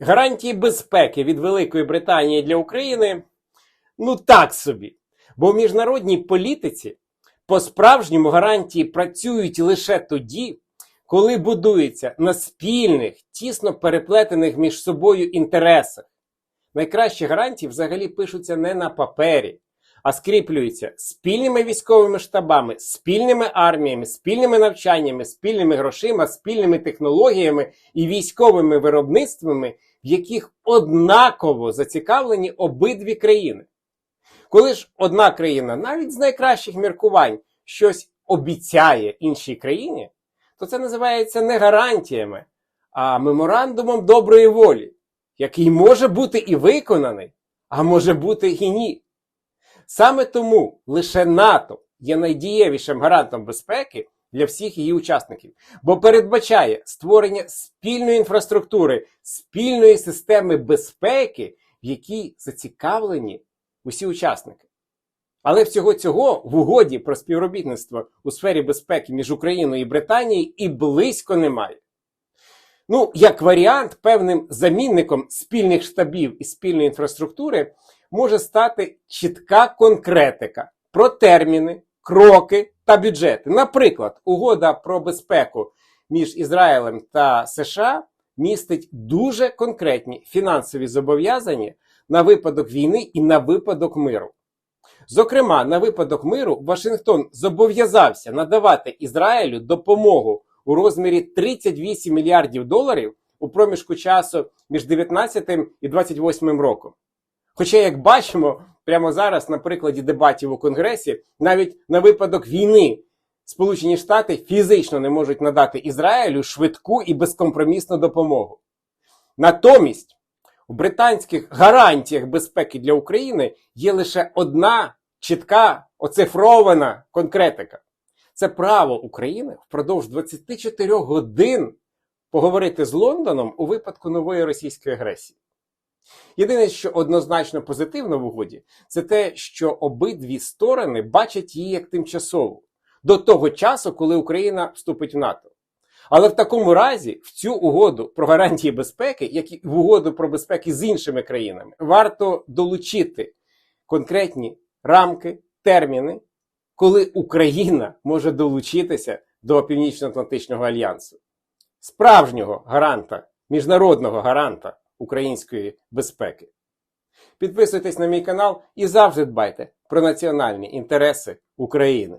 Гарантії безпеки від Великої Британії для України ну так собі. Бо в міжнародній політиці по-справжньому гарантії працюють лише тоді, коли будуються на спільних, тісно переплетених між собою інтересах. Найкращі гарантії взагалі пишуться не на папері, а скріплюються спільними військовими штабами, спільними арміями, спільними навчаннями, спільними грошима, спільними технологіями і військовими виробництвами, в яких однаково зацікавлені обидві країни. Коли ж одна країна, навіть з найкращих міркувань, щось обіцяє іншій країні, то це називається не гарантіями, а меморандумом доброї волі, який може бути і виконаний, а може бути і ні. Саме тому лише НАТО є найдієвішим гарантом безпеки для всіх її учасників, бо передбачає створення спільної інфраструктури, спільної системи безпеки, в якій зацікавлені усі учасники. Але всього цього в угоді про співробітництво у сфері безпеки між Україною і Британією і близько немає. Ну, як варіант, певним замінником спільних штабів і спільної інфраструктури може стати чітка конкретика про терміни, кроки та бюджети. Наприклад, угода про безпеку між Ізраїлем та США містить дуже конкретні фінансові зобов'язання на випадок війни і на випадок миру. Зокрема, на випадок миру Вашингтон зобов'язався надавати Ізраїлю допомогу у розмірі 38 мільярдів доларів у проміжку часу між 19 і 28 роком. Хоча, як бачимо, прямо зараз на прикладі дебатів у Конгресі, навіть на випадок війни Сполучені Штати фізично не можуть надати Ізраїлю швидку і безкомпромісну допомогу. Натомість у британських гарантіях безпеки для України є лише одна чітка оцифрована конкретика. Це право України впродовж 24 годин поговорити з Лондоном у випадку нової російської агресії. Єдине, що однозначно позитивно в угоді, це те, що обидві сторони бачать її як тимчасову до того часу, коли Україна вступить в НАТО. Але в такому разі в цю угоду про гарантії безпеки, як і в угоду про безпеки з іншими країнами, варто долучити конкретні рамки, терміни, коли Україна може долучитися до Північно-Атлантичного альянсу, справжнього гаранта, міжнародного гаранта української безпеки. Підписуйтесь на мій канал і завжди дбайте про національні інтереси України.